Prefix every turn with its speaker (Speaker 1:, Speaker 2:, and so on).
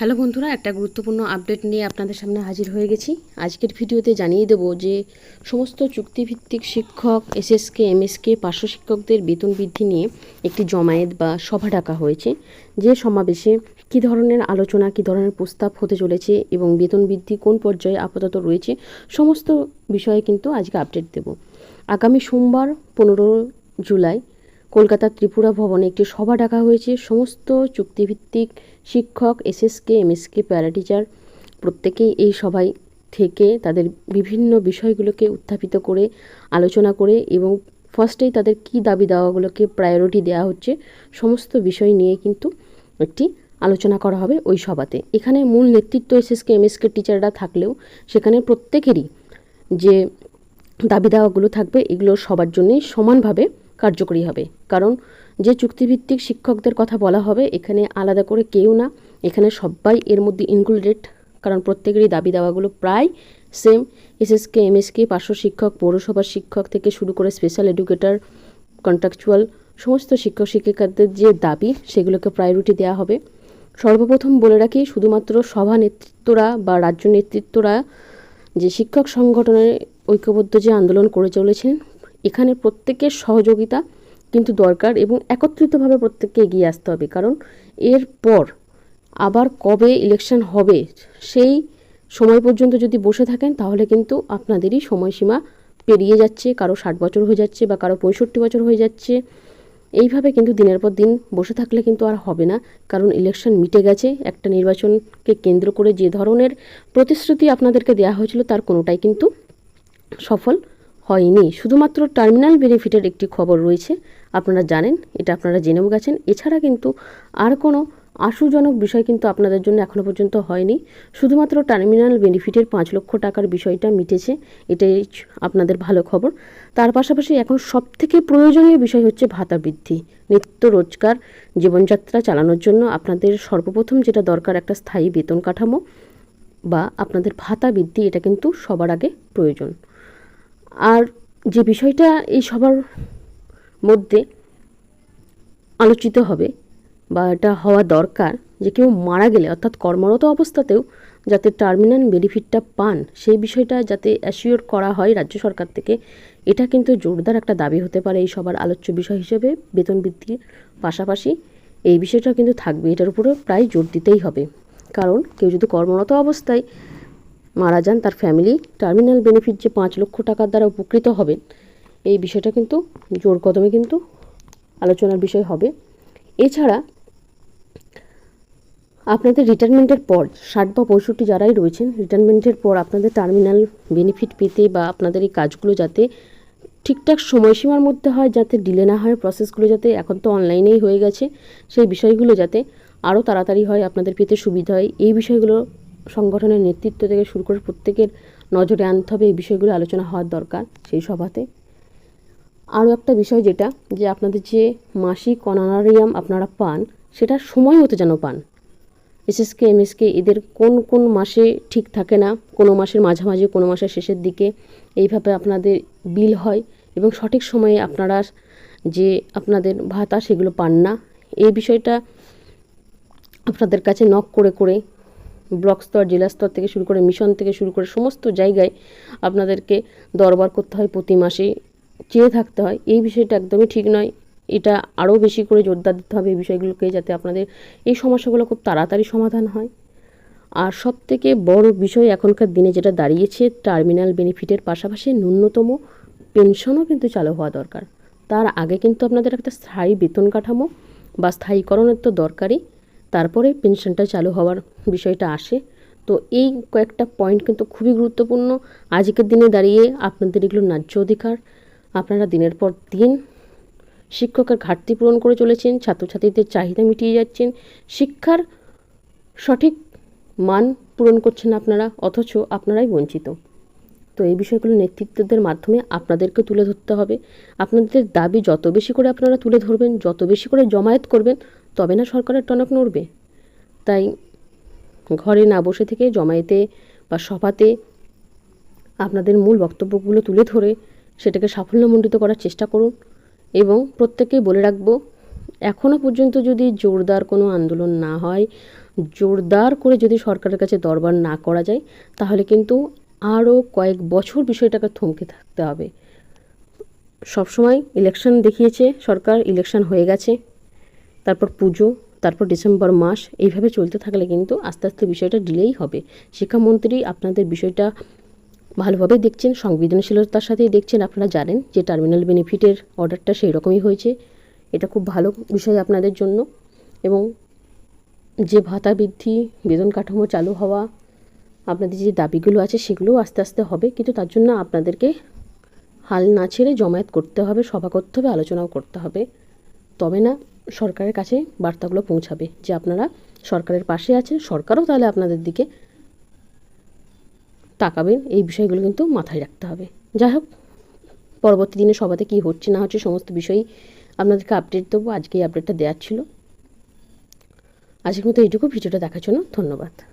Speaker 1: Hello বন্ধুরা, একটা গুরুত্বপূর্ণ আপডেট নিয়ে আপনাদের সামনে হাজির হয়ে গেছি। আজকের ভিডিওতে জানিয়ে দেব যে, সমস্ত চুক্তিভিত্তিক শিক্ষক, এসএসকে, এমএসকে, পার্শ্ব শিক্ষকদের বেতন বৃদ্ধি নিয়ে একটি জমায়েত বা সভা ডাকা হয়েছে। যে সমাবেশে কী ধরনের আলোচনা, কী ধরনের প্রস্তাব হতে চলেছে এবং বেতন বৃদ্ধি কোন পর্যায়ে আপাতত রয়েছে, সমস্ত বিষয়ে কিন্তু আজকে আপডেট দেব। আগামী সোমবার, পনেরো জুলাই কলকাতার ত্রিপুরা ভবনে একটি সভা ডাকা হয়েছে। সমস্ত চুক্তিভিত্তিক শিক্ষক, এসএসকে, এমএসকে, প্যারাটিচার প্রত্যেকেই এই সভায় থেকে তাদের বিভিন্ন বিষয়গুলোকে উত্থাপিত করে আলোচনা করে এবং ফার্স্টেই তাদের কী দাবি দাওয়াগুলোকে প্রায়োরিটি দেওয়া হচ্ছে সমস্ত বিষয় নিয়ে কিন্তু একটি আলোচনা করা হবে ওই সভাতে। এখানে মূল নেতৃত্ব এসএসকে, এমএসকে টিচাররা থাকলেও সেখানে প্রত্যেকেরই যে দাবি দাওয়াগুলো থাকবে এগুলো সবার জন্যই সমানভাবে কার্যকরী হবে। কারণ যে চুক্তিভিত্তিক শিক্ষকদের কথা বলা হবে, এখানে আলাদা করে কেউ না। এখানে সবাই এর মধ্যে ইনক্লুডেড কারণ প্রত্যেকেরই দাবি দাওয়াগুলো প্রায় সেম এসএসকে এমএসকে পার্শ্ব শিক্ষক, পৌরসভার শিক্ষক থেকে শুরু করে স্পেশাল এডুকেটর কন্ট্রাকচুয়াল সমস্ত শিক্ষক শিক্ষিকাদের যে দাবি, সেগুলোকে প্রায়োরিটি দেওয়া হবে। সর্বপ্রথম বলে রাখি, শুধুমাত্র সভা নেতৃত্বরা বা রাজ্য নেতৃত্বরা যে শিক্ষক সংগঠনের ঐক্যবদ্ধ যে আন্দোলন করে চলেছেন এখানে প্রত্যেকের সহযোগিতা কিন্তু দরকার এবং একত্রিতভাবে প্রত্যেককে এগিয়ে আসতে হবে। কারণ এরপর আবার কবে ইলেকশন হবে, সেই সময় পর্যন্ত যদি বসে থাকেন, তাহলে কিন্তু আপনাদেরই সময়সীমা পেরিয়ে যাচ্ছে, কারও ষাট বছর হয়ে যাচ্ছে বা কারও পঁয়ষট্টি বছর হয়ে যাচ্ছে। এইভাবে কিন্তু দিনের পর দিন বসে থাকলে কিন্তু আর হবে না, কারণ ইলেকশন মিটে গেছে, একটা নির্বাচনকে কেন্দ্র করে যে ধরনের প্রতিশ্রুতি আপনাদেরকে দেওয়া হয়েছিল, তার কোনোটাই কিন্তু সফল হয়নি। শুধুমাত্র টার্মিনাল বেনিফিটের একটি খবর রয়েছে। আপনারা জানেন, এটা আপনারা জেনেও গেছেন। এছাড়া কিন্তু আর কোনো আশুজনক বিষয় কিন্তু আপনাদের জন্য এখনও পর্যন্ত হয়নি। শুধুমাত্র টার্মিনাল বেনিফিটের পাঁচ লক্ষ টাকার বিষয়টা মিটেছে। এটাই আপনাদের ভালো খবর। তার পাশাপাশি এখন সবথেকে প্রয়োজনীয় বিষয় হচ্ছে ভাতা বৃদ্ধি। নিত্য রোজগার, জীবনযাত্রা চালানোর জন্য আপনাদের সর্বপ্রথম যেটা দরকার একটা স্থায়ী বেতন কাঠামো বা আপনাদের ভাতা বৃদ্ধি, এটা কিন্তু সবার আগে প্রয়োজন। আর যে বিষয়টা এই সবার মধ্যে আলোচিত হবে বা এটা হওয়া দরকার, যে কেউ মারা গেলে, অর্থাৎ কর্মরত অবস্থাতেও যাতে টার্মিনাল বেনিফিটটা পান, সেই বিষয়টা যাতে অ্যাসিওর করা হয় রাজ্য সরকার থেকে, এটা কিন্তু জোরদার একটা দাবি হতে পারে এই সবার আলোচ্য বিষয় হিসেবে বেতন বৃদ্ধির পাশাপাশি। এই বিষয়টা কিন্তু থাকবে, এটার উপরেও প্রায় জোর দিতেই হবে। কারণ কেউ যদি কর্মরত অবস্থায় মারা যান তার ফ্যামিলি টার্মিনাল বেনিফিট যে পাঁচ লক্ষ টাকার দ্বারা উপকৃত হবেন, এই বিষয়টা কিন্তু জোর কদমে কিন্তু আলোচনার বিষয় হবে। এছাড়া আপনাদের রিটায়ারমেন্টের পর ষাট বা পঁয়ষট্টি যারাই রয়েছেন রিটায়ারমেন্টের পর আপনাদের টার্মিনাল বেনিফিট পেতে বা আপনাদের এই কাজগুলো যাতে ঠিকঠাক সময়সীমার মধ্যে হয়, যাতে ডিলে না হয় প্রসেসগুলো যাতে এখন তো অনলাইনেই হয়ে গেছে, সেই বিষয়গুলো যাতে আরও তাড়াতাড়ি হয়, আপনাদের পেতে সুবিধা হয়, এই বিষয়গুলো সংগঠনের নেতৃত্ব থেকে শুরু করে প্রত্যেকের নজরে আনতে হবে এই বিষয়গুলো আলোচনা হওয়ার দরকার সেই সভাতে। আরও একটা বিষয় যেটা, যে আপনাদের যে মাসিক অনারারিয়াম আপনারা পান সেটা সময় মতো যেন পান। এসএসকে এমএসকে এদের কোন কোন মাসে ঠিক থাকে না, কোনো মাসের মাঝামাঝি, কোনো মাসের শেষের দিকে এইভাবে আপনাদের বিল হয় এবং সঠিক সময়ে আপনারা যে আপনাদের ভাতা সেগুলো পান না। এই বিষয়টা আপনাদের কাছে নক করে করে ব্লক স্তর, জেলা স্তর থেকে শুরু করে মিশন থেকে শুরু করে সমস্ত জায়গায় আপনাদেরকে দরবার করতে হয় প্রতি মাসে। চেয়ে থাকতে হয়। এই বিষয়টা একদমই ঠিক নয়। এটা আরও বেশি করে জোরদার দিতে হবে এই বিষয়গুলোকে যাতে আপনাদের এই সমস্যাগুলো খুব তাড়াতাড়ি সমাধান হয়। আর সব থেকে বড় বিষয় এখনকার দিনে যেটা দাঁড়িয়েছে, টার্মিনাল বেনিফিটের পাশাপাশি ন্যূনতম পেনশনও কিন্তু চালু হওয়া দরকার। তার আগে কিন্তু আপনাদের একটা স্থায়ী বেতন কাঠামো বা স্থায়ীকরণের তো দরকারই। তারপরে পেনশনটা চালু হওয়ার বিষয়টা আসে। তো এই কয়েকটা পয়েন্ট কিন্তু খুবই গুরুত্বপূর্ণ। আজকের দিনে দাঁড়িয়ে আপনাদের এগুলো ন্যায্য অধিকার। আপনারা দিনের পর দিন শিক্ষকের ঘাটতি পূরণ করে চলেছেন, ছাত্রছাত্রীদের চাহিদা মিটিয়ে যাচ্ছেন। শিক্ষার সঠিক মান পূরণ করছেন আপনারা, অথচ আপনারাই বঞ্চিত। তো এই বিষয়গুলো নেতৃত্বদের মাধ্যমে আপনাদেরকে তুলে ধরতে হবে। আপনাদের দাবি যত বেশি করে আপনারা তুলে ধরবেন, যত বেশি করে জমায়েত করবেন তবে না সরকারের টনক নড়বে? তাই ঘরে না বসে থেকে জমায়েতে বা সভাতে আপনাদের মূল বক্তব্যগুলো তুলে ধরে সেটাকে সাফল্যমণ্ডিত করার চেষ্টা করুন এবং প্রত্যেককে বলে রাখব এখনও পর্যন্ত যদি জোরদার কোনো আন্দোলন না হয়, জোরদার করে যদি সরকারের কাছে দরবার না করা যায়, তাহলে কিন্তু আরও কয়েক বছর বিষয়টাকে থমকে থাকতে হবে। সবসময় ইলেকশন দেখিয়েছে সরকার, ইলেকশন হয়ে গেছে। তারপর পুজো, তারপর ডিসেম্বর মাস, এইভাবে চলতে থাকলে কিন্তু আস্তে আস্তে বিষয়টা ডিলেই হবে। শিক্ষামন্ত্রী আপনাদের বিষয়টা ভালোভাবে দেখছেন, সংবেদনশীলতার সাথেই দেখছেন, আপনারা জানেন যে টার্মিনাল বেনিফিটের অর্ডারটা সেই রকমই হয়েছে। এটা খুব ভালো বিষয় আপনাদের জন্য এবং যে ভাতা বৃদ্ধি, বেতন কাঠামো চালু হওয়া, আপনাদের যে দাবিগুলো আছে সেগুলোও আস্তে আস্তে হবে, কিন্তু তার জন্য আপনাদেরকে হাল না ছেড়ে জমায়েত করতে হবে, সভা করতে হবে, আলোচনাও করতে হবে। তবে না সরকারের কাছে বার্তাগুলো পৌঁছাবে যে আপনারা সরকারের পাশে আছেন, সরকারও তাহলে আপনাদের দিকে তাকাবেন। এই বিষয়গুলো কিন্তু মাথায় রাখতে হবে। যাই হোক, পরবর্তী দিনে সবাতে কী হচ্ছে না হচ্ছে সমস্ত বিষয়ই আপনাদেরকে আপডেট দেবো। আজকে এই আপডেটটা দেওয়ার ছিল। আজকের মতো এইটুকু। ভিডিওটা দেখার জন্য ধন্যবাদ।